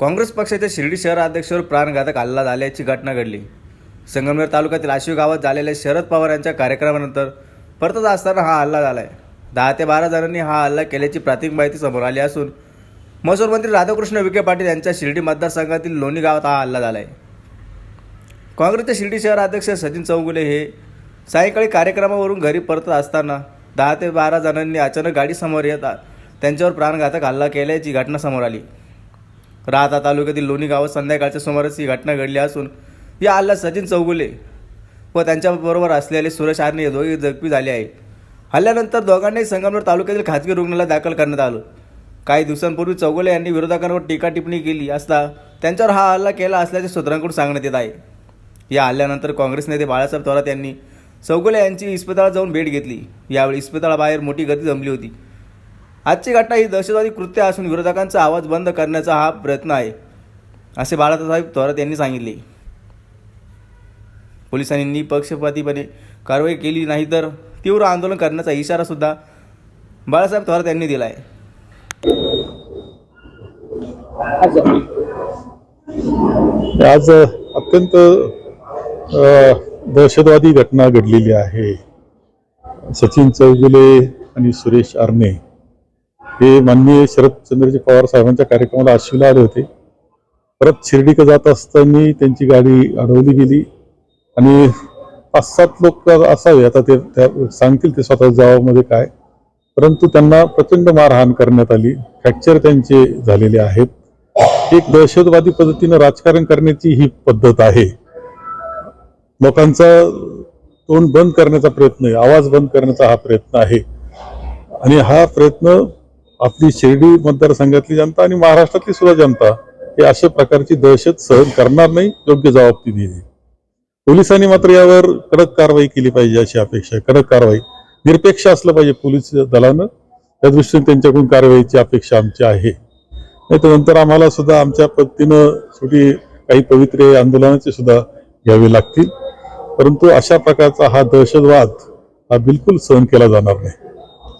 काँग्रेस पक्षाच्या शिर्डी शहराध्यक्षावर प्राणघातक हल्ला झाल्याची घटना घडली. संगमनेर तालुक्यातील आशिव गावात झालेल्या शरद पवार यांच्या कार्यक्रमानंतर परतत असताना हा हल्ला झाला आहे दहा ते बारा जणांनी हा हल्ला केल्याची प्राथमिक माहिती समोर आली असून महसूल मंत्री राधाकृष्ण विखे पाटील यांच्या शिर्डी मतदारसंघातील लोणी गावात हा हल्ला झाला आहे काँग्रेसचे शिर्डी शहर अध्यक्ष सचिन चौगुले हे सायंकाळी कार्यक्रमावरून घरी परतत असताना दहा ते बारा जणांनी अचानक गाडीसमोर येतात त्यांच्यावर प्राणघातक हल्ला केल्याची घटना समोर आली. राहता तालुक्यातील लोणी गावात संध्याकाळच्या सुमारास ही घटना घडली असून या हल्ला सचिन चौगुले व त्यांच्याबरोबर असलेले सुरेश आर्ने हे दोघे जखमी झाले आहे हल्ल्यानंतर दोघांनाही संगमनेर तालुक्यातील खाजगी रुग्णालयात दाखल करण्यात आलं. काही दिवसांपूर्वी चौगुले यांनी विरोधकांवर टीका टिप्पणी केली असता त्यांच्यावर हा हल्ला केला असल्याचे सूत्रांकडून सांगण्यात येत आहे. या हल्ल्यानंतर काँग्रेस नेते बाळासाहेब थोरात यांनी चौगुले यांची इस्पितळात जाऊन भेट घेतली. यावेळी इस्पितळाबाहेर मोठी गर्दी जमली होती. आजची घटना ही दहशतवादी कृत्य असून विरोधकांचा आवाज बंद करण्याचा हा प्रयत्न आहे असे बाळासाहेब थोरात यांनी सांगितले. पोलिसांनी निपक्षपातीपणे कारवाई केली नाही तर तीव्र आंदोलन करण्याचा इशारा सुद्धा बाळासाहेब थोरात यांनी दिला आहे. आज अत्यंत दहशतवादी घटना घडलेली आहे. सचिन चौगुले आणि सुरेश आर्ने हे माननीय शरदचंद्रजी पवार साहेबांच्या कार्यक्रमाला आशिवला आले होते. परत शिर्डीकडे जात असताना त्यांची गाडी अडवली गेली. आणि पाच सात लोक असावे आता ते त्या सांगतील ते स्वतः जावामध्ये काय. परंतु त्यांना प्रचंड मारहाण करण्यात आली. फ्रॅक्चर त्यांचे झालेले आहेत. एक दहशतवादी पद्धतीनं राजकारण करण्याची ही पद्धत आहे. लोकांचा तोंड बंद करण्याचा प्रयत्न आहे. आवाज बंद करण्याचा हा प्रयत्न आहे. आणि हा प्रयत्न आपली शिर्डी मतदारसंघातली जनता आणि महाराष्ट्रातली सुद्धा जनता हे अशा प्रकारची दहशत सहन करणार नाही योग्य जबाबदारी दिली पोलिसांनी मात्र यावर कडक कारवाई केली पाहिजे अशी अपेक्षा आहे. कडक कारवाई निरपेक्ष असलं पाहिजे पोलीस दलानं. त्या दृष्टीने त्यांच्याकडून कारवाईची अपेक्षा आमची आहे. नाही तर नंतर आम्हाला सुद्धा आमच्या पद्धतीनं छोटी काही पवित्रे आंदोलनाचे सुद्धा घ्यावे लागतील. परंतु अशा प्रकारचा हा दहशतवाद हा बिलकुल सहन केला जाणार नाही.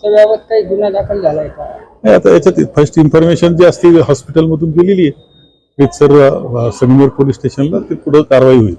काही गुन्हा दाखल झालाय का? नाही, आता याच्यात फर्स्ट इन्फॉर्मेशन जी असते हॉस्पिटलमधून गेलेली आहे सर संगमेर पोलीस स्टेशनला ते पुढं कारवाई होईल.